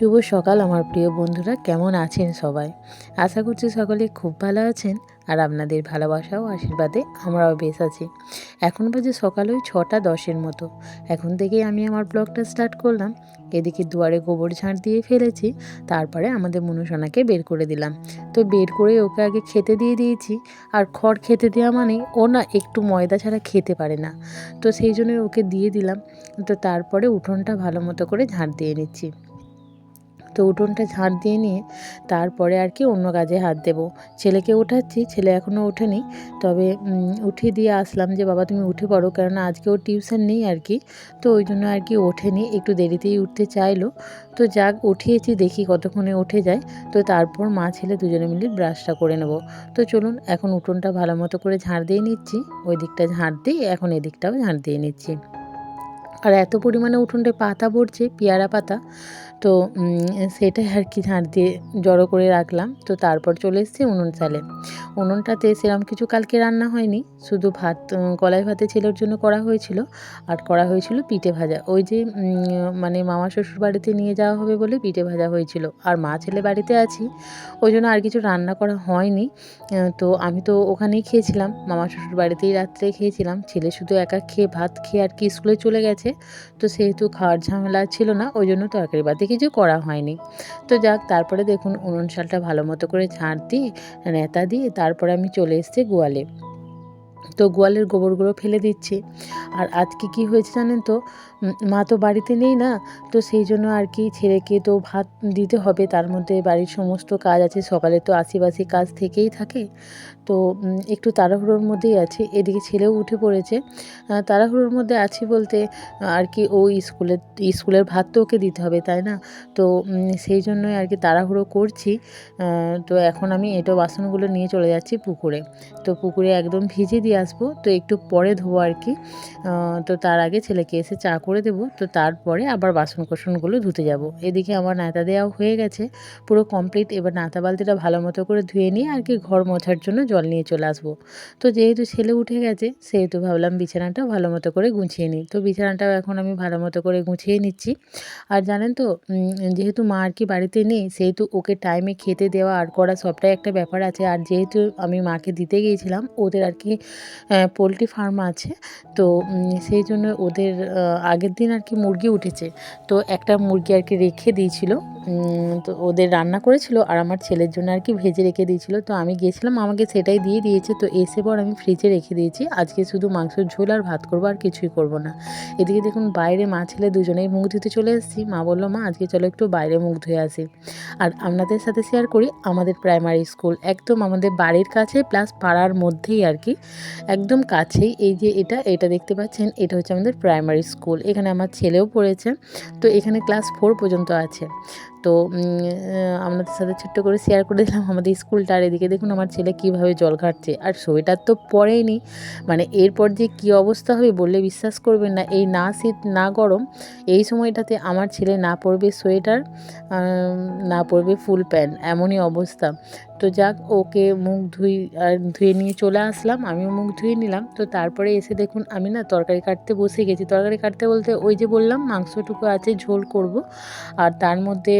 শুভ সকাল, আমার প্রিয় বন্ধুরা। কেমন আছেন সবাই? আশা করছি সকলে খুব ভালো আছেন আর আপনাদের ভালোবাসা ও আশীর্বাদে আমরাও বেশ আছি। এখন বাজে সকাল ওই ছটা দশের মতো। এখন থেকেই আমি আমার ব্লগটা স্টার্ট করলাম। এদিকে দুয়ারে গোবর ঝাঁট দিয়ে ফেলেছি, তারপরে আমাদের মনুষণাকে বের করে দিলাম। তো বের করে ওকে আগে খেতে দিয়ে দিয়েছি। আর খড় খেতে দেওয়া মানে ও না একটু ময়দা ছাড়া খেতে পারে না। তো সেই জন্য ওকে দিয়ে দিলাম। তো তারপরে উঠোনটা ভালো মতো করে ঝাঁট দিয়ে নিচ্ছি। তো উঠোনটা ঝাঁট দিয়ে নিয়ে তারপরে আর কি অন্য কাজে হাত দেব। ছেলেকে উঠাচ্ছি, ছেলে এখনও ওঠেনি। তবে উঠিয়ে দিয়ে আসলাম যে, বাবা, তুমি উঠে পড়ো, কেননা আজকে ওর টিউশন নেই আর কি। তো ওই জন্য আর কি ওঠেনি, একটু দেরিতেই উঠতে চাইলো। তো যাক, উঠিয়েছি, দেখি কতক্ষণে উঠে যায়। তো তারপর মা, ছেলে দুজনে মিলে ব্রাশটা করে নেব। তো চলুন, এখন উঠোনটা ভালো মতো করে ঝাড় দিয়ে নিচ্ছি। ওই দিকটা ঝাড় দিয়ে এখন এদিকটাও ঝাড় দিয়ে নিচ্ছি। আর এত পরিমাণে উঠোনটায় পাতা পড়ছে পেয়ারা পাতা। তো সেটাই আর কি ঝাঁট দিয়ে জড়ো করে রাখলাম। তো তারপর চলে এসেছি উনুন চালে। উনুনটাতে সেরকম কিছু কালকে রান্না হয়নি। শুধু ভাত কলাই ভাতে ছেলের জন্য করা হয়েছিল আর করা হয়েছিল পিঠে ভাজা। ওই যে মানে মামা শ্বশুর বাড়িতে নিয়ে যাওয়া হবে বলে পিঠে ভাজা হয়েছিল। আর মা ছেলে বাড়িতে আছি, ওই জন্য আর কিছু রান্না করা হয়নি। তো আমি তো ওখানেই খেয়েছিলাম। মামা শ্বশুর বাড়িতেই রাত্রে খেয়েছিলাম। ছেলে শুধু একা খেয়ে ভাত খেয়ে আর কি স্কুলে চলে গেছে। তো সেহেতু খাওয়ার ঝামেলা ছিল না, ওই জন্য তরকারি বাতি কিছু করা হয়নি। তো যাক, তারপরে দেখুন উনুন শালটা ভালো মতো করে ঝাঁট দিয়ে, নেতা দিয়ে, তারপরে আমি চলে এসেছি গোয়ালে। তো গোয়ালের গোবরগুলো ফেলে দিচ্ছি। আর আজকে কি হয়েছে জানেন তো? মা তো বাড়িতে নেই না, তো সেই জন্য আর কি ছেলেকে তো ভাত দিতে হবে, তার মধ্যে বাড়ির সমস্ত কাজ আছে, সকালে তো আশিবাসি কাজ থেকেই থাকে। তো একটু তাড়াহুড়োর মধ্যেই আছে, এদিকে ছেলেও উঠে পড়েছে। তাড়াহুড়োর মধ্যে আছি বলতে আর কি ও স্কুলের স্কুলের ভাত তো ওকে দিতে হবে, তাই না? তো সেই জন্যই আর কি তাড়াহুড়ো করছি। তো এখন আমি এঁটো বাসনগুলো নিয়ে চলে যাচ্ছি পুকুরে। তো পুকুরে একদম ভিজে দিয়ে আসব। তো একটু পরে ধোবো আর কি তো তার আগে ছেলেকে এসে চা করে দেবো। তো তারপরে আবার বাসন কোসনগুলো ধুতে যাব। এদিকে আমার নাতা দেওয়াও হয়ে গেছে। পুরো কমপ্লিট এবার নাতা বালতিটা ভালো মতো করে ধুয়ে নিয়ে আর কি ঘর মোছার জন্য জল নিয়ে চলে আসব। তো যেহেতু ছেলে উঠে গেছে, সেহেতু ভাবলাম বিছানাটা ভালো মতো করে গুছিয়ে নিই। তো বিছানাটাও এখন আমি ভালো মতো করে গুছিয়ে নিচ্ছি। আর জানেন তো যেহেতু মা আর কি বাড়িতে নেই, সেহেতু ওকে টাইমে খেতে দেওয়া আর করা সবটাই একটা ব্যাপার আছে। আর যেহেতু আমি মাকে দিতে গিয়েছিলাম, ওদের আর কি পোলট্রি ফার্ম আছে। তো সেই জন্য ওদের আগের দিন আর কি মুরগি উঠেছে। তো একটা মুরগি আর কি রেখে দিয়েছিল। তো ওদের রান্না করেছিল আর আমার ছেলের জন্য আর কি ভেজে রেখে দিয়েছিল। তো আমি গিয়েছিলাম, আমাকে সেটাই দিয়ে দিয়েছে। তো এসে পর আমি ফ্রিজে রেখে দিয়েছি। আজকে শুধু মাংসের ঝোল আর ভাত করব আর কিছুই করব না। এদিকে দেখুন, বাইরে মা ছেলে দুজনেই মুখ ধুতে চলে এসেছি। মা বলল, মা, আজকে চলো একটু বাইরে মুখ ধুয়ে আসি। আর আপনাদের সাথে শেয়ার করি, আমাদের প্রাইমারি স্কুল একদম আমাদের বাড়ির কাছে প্লাস পাড়ার মধ্যেই আর কি। একদম কাছেই এই যে এটা এটা দেখতে পাচ্ছেন, এটা হচ্ছে আমাদের প্রাইমারি স্কুল এখানে আমার ছেলেও পড়েছে। তো এখানে ক্লাস ফোর পর্যন্ত আছে। তো আপনাদের সাথে ছোট্ট করে শেয়ার করে দিলাম আমাদের স্কুলটা আর এদিকে দেখুন আমার ছেলে কীভাবে জল ঘাটছে আর সোয়েটার তো পরেইনি মানে এরপর যে কী অবস্থা হবে বললে বিশ্বাস করবেন না, এই না শীত, না গরম, এই সময়টাতে আমার ছেলে না পরবে সোয়েটার না পরবে ফুল প্যান্ট, এমনই অবস্থা। তো যাক, ওকে মুখ ধুই, আর ধুয়ে নিয়ে চলে আসলাম, আমিও মুখ ধুয়ে নিলাম। তো তারপরে এসে দেখুন আমি না তরকারি কাটতে বসে গেছি। তরকারি কাটতে বলতে ওই যে বললাম মাংসটুকু আছে ঝোল করব, আর তার মধ্যে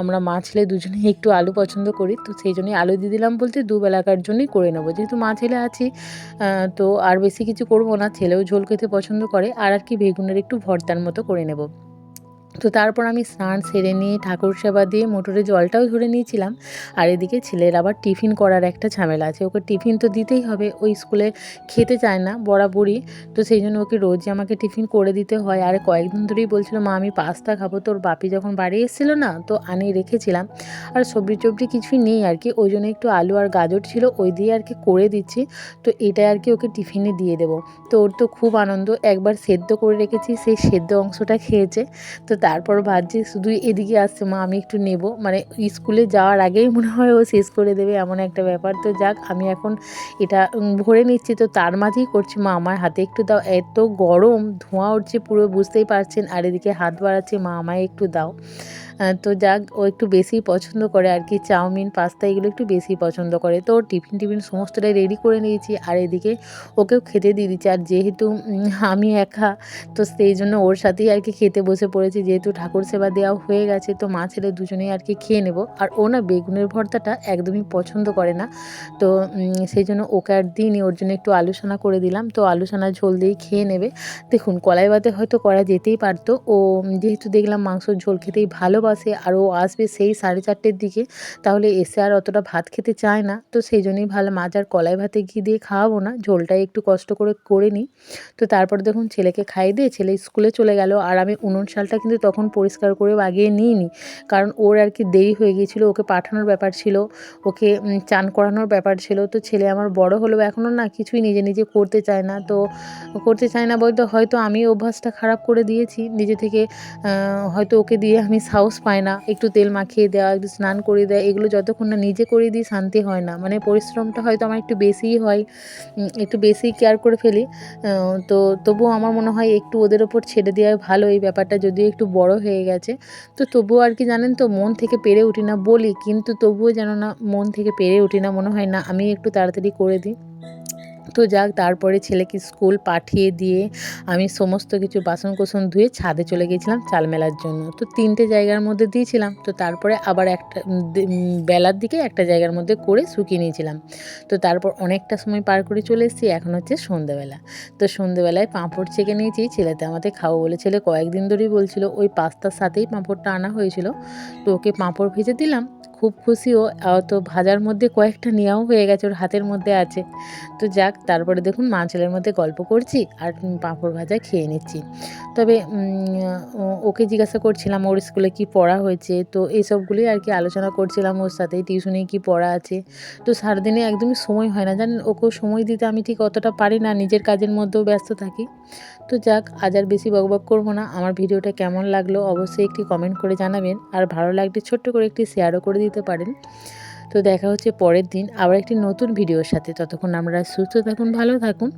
আমরা মা ছেলে দুজনেই একটু আলু পছন্দ করি, তো সেই জন্যই আলু দিয়ে দিলাম বলতে দুবেলাকার জন্যই করে নেব। যেহেতু মা ছেলে আছি তো আর বেশি কিছু করব না, ছেলেও ঝোল খেতে পছন্দ করে, আর আর কি বেগুনের একটু ভর্তার মতো করে নেব। তো তারপর আমি স্নান সেরে নিয়ে ঠাকুর সেবা দিয়ে মোটরে জলটাও ধরে নিয়েছিলাম। আর এদিকে ছেলের আবার টিফিন করার একটা ঝামেলা আছে। ওকে টিফিন তো দিতেই হবে ওই স্কুলে খেতে চায় না বরাবরই তো সেই জন্য ওকে রোজই আমাকে টিফিন করে দিতে হয়। আর কয়েকদিন ধরেই বলছিল, মা, আমি পাস্তা খাব। তোর বাপি যখন বাড়ি এসেছিল না, তো আনিয়ে রেখেছিলাম। আর সবজি টবজি কিছুই নেই আর কি। ওই জন্য একটু আলু আর গাজর ছিল, ওই দিয়ে আর কি করে দিচ্ছি। তো এটা আর কি ওকে টিফিনে দিয়ে দেবো। তো ওর তো খুব আনন্দ। একবার সেদ্ধ করে রেখেছি, সেই সেদ্ধ অংশটা খেয়েছে। তো তারপর ভাবছি শুধু এদিকে আসছে, মা, আমি একটু নেব। মানে স্কুলে যাওয়ার আগেই মনে হয় ও শেষ করে দেবে এমন একটা ব্যাপার। তো যাক, আমি এখন এটা ভরে নিচ্ছি। তো তার মাঝেই করছি, মা, আমার হাতে একটু দাও। এত গরম, ধোঁয়া উঠছে পুরো, বুঝতেই পারছেন। আর এদিকে হাত বাড়াচ্ছে, মা, আমায় একটু দাও। তো যাক, ও একটু বেশি পছন্দ করে আর কি, চাউমিন, পাস্তা, এগুলো একটু বেশি পছন্দ করে। তো টিফিন টিফিন সমস্তটাই রেডি করে নিয়েছি। আর এদিকে ওকেও খেতে দিয়ে দিচ্ছি। আর যেহেতু আমি একা, তো সেই জন্য ওর সাথেই আর কি খেতে বসে পড়েছি। যেহেতু ঠাকুর সেবা দেওয়া হয়ে গেছে, তো মা ছেলে দুজনেই আর কি খেয়ে নেব। আর ও না বেগুনের ভর্তাটা একদমই পছন্দ করে না। তো সেই জন্য ওকে আর দিইনি। ওর জন্য একটু আলোচনা করে দিলাম। তো আলোচনা ঝোল দিয়েই খেয়ে নেবে। দেখুন, কলাই ভাতে হয়তো করা যেতেই পারতো। ও, যেহেতু দেখলাম মাংসর ঝোল খেতেই ভালোবাসে আর ও আসবে সেই সাড়ে চারটের দিকে, তাহলে এসে আর অতটা ভাত খেতে চায় না। তো সেই জন্যই ভালো মাছ আর কলাই ভাতে ঘি দিয়ে খাওয়াবো না, ঝোলটাই একটু কষ্ট করে করে নিই। তো তারপর দেখুন ছেলেকে খাইয়ে দিয়ে ছেলে স্কুলে চলে গেল, আর আমি উনুন শালটা কিন্তু তখন পরিষ্কার করে বাগিয়ে নিইনি, কারণ ওর আর কি দেরি হয়ে গিয়েছিল, ওকে পাঠানোর ব্যাপার ছিল, ওকে চান করানোর ব্যাপার ছিল। তো ছেলে আমার বড় হলেও এখনও না কিছুই নিজে নিজে করতে চায় না। তো করতে চায় না বলতে হয়তো আমি অভ্যাসটা খারাপ করে দিয়েছি, নিজে থেকে হয়তো ওকে দিয়ে আমি সাহস পাই না, একটু তেল মাখিয়ে দেওয়া, একটু স্নান করিয়ে দেওয়া, এগুলো যতক্ষণ না নিজে করিয়ে দিই শান্তি হয় না। মানে পরিশ্রমটা হয়তো আমার একটু বেশিই হয় একটু বেশি কেয়ার করে ফেলি। তো তবুও আমার মনে হয় একটু ওদের ওপর ছেড়ে দেওয়া ভালো এই ব্যাপারটা, যদিও একটু বড় হয়ে গেছে। তো তবুও আর কি জানেন তো, মন থেকে পেরে উঠি না বলি, কিন্তু তবুও যেন না মন থেকে পেরে উঠি না, মনে হয় না, আমি একটু তাড়াতাড়ি করে দিই। তো যাক, তারপরে ছেলেকে স্কুল পাঠিয়ে দিয়ে আমি সমস্ত কিছু বাসন কোসন ধুয়ে ছাদে চলে গিয়েছিলাম চাল মেলার জন্য। তো তিনটে জায়গার মধ্যে দিয়েছিলাম, তো তারপরে আবার একটা বেলার দিকে একটা জায়গার মধ্যে করে শুকিয়ে নিয়েছিলাম। তো তারপর অনেকটা সময় পার করে চলে এসেছি, এখন হচ্ছে সন্ধেবেলা। তো সন্ধেবেলায় পাঁপড় ছেঁকে নিয়েছি, ছেলেতে আমাদের খাব বলে ছেলে কয়েকদিন ধরেই বলছিল, ওই পাস্তার সাথেই পাঁপড়টা আনা হয়েছিল। তো ওকে পাঁপড় ভেজে দিলাম খুব খুশি ও তো ভাজার মধ্যে কয়েকটা নেওয়াও হয়ে গেছে, ওর হাতের মধ্যে আছে। তো যাক, তারপরে দেখুন মা ছেলের মধ্যে গল্প করছি আর পাঁপড় ভাজা খেয়ে নিচ্ছি। তবে ওকে জিজ্ঞাসা করছিলাম, ওর স্কুলে কি পড়া হয়েছে? তো এইসবগুলোই আর কি আলোচনা করছিলাম ওর সাথে টিউশনে কি পড়া আছে? তো সারাদিনে একদমই সময় হয় না। জানেন, ওকেও সময় দিতে আমি ঠিক অতটা পারি না, নিজের কাজের মধ্যেও ব্যস্ত থাকি। তো যাক, আজ আর বেশি বকবক করব না। আমার ভিডিওটা কেমন লাগল অবশ্যই একটি কমেন্ট করে জানাবেন। আর ভালো লাগলে ছোট্ট করে একটি শেয়ারও করে দিতে পারেন। তো দেখা হচ্ছে পরের দিন আবার একটি নতুন ভিডিওর সাথে। ততক্ষণ আমরা সুস্থ থাকুন, ভালো থাকুন।